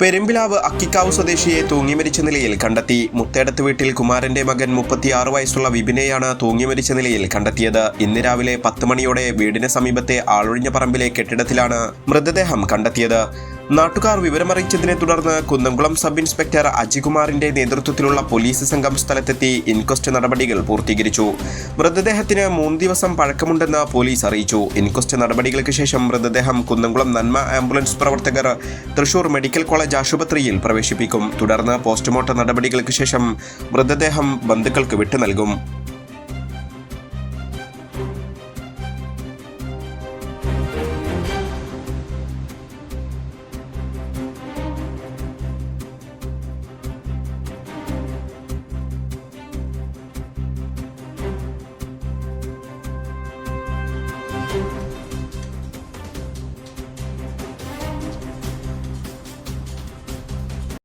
പെരുമ്പിലാവ് അക്കിക്കാവ് സ്വദേശിയെ തൂങ്ങി മരിച്ച നിലയിൽ കണ്ടെത്തി. മുത്തേടത്ത് വീട്ടിൽ കുമാരന്റെ മകൻ മുപ്പത്തിയാറ് വയസ്സുള്ള വിപിനെയാണ് തൂങ്ങി മരിച്ച നിലയിൽ കണ്ടെത്തിയത്. ഇന്ന് രാവിലെ പത്ത് മണിയോടെ വീടിന് സമീപത്തെ ആളൊഴിഞ്ഞ പറമ്പിലെ കെട്ടിടത്തിലാണ് മൃതദേഹം കണ്ടെത്തിയത്. നാട്ടുകാർ വിവരമറിയിച്ചതിനെ തുടർന്ന് കുന്നംകുളം സബ് ഇൻസ്പെക്ടർ അജികുമാറിന്റെ നേതൃത്വത്തിലുള്ള പോലീസ് സംഘം സ്ഥലത്തെത്തി ഇൻക്വസ്റ്റ് നടപടികൾ പൂർത്തീകരിച്ചു. മൃതദേഹത്തിന് മൂന്ന് ദിവസം പഴക്കമുണ്ടെന്ന് പോലീസ് അറിയിച്ചു. ഇൻക്വസ്റ്റ് നടപടികൾക്ക് ശേഷം മൃതദേഹം കുന്നംകുളം നന്മ ആംബുലൻസ് പ്രവർത്തകർ തൃശൂർ മെഡിക്കൽ കോളേജ് ആശുപത്രിയിൽ പ്രവേശിപ്പിക്കും. തുടർന്ന് പോസ്റ്റ്മോർട്ടം നടപടികൾക്ക് ശേഷം മൃതദേഹം ബന്ധുക്കൾക്ക് വിട്ടു നൽകും.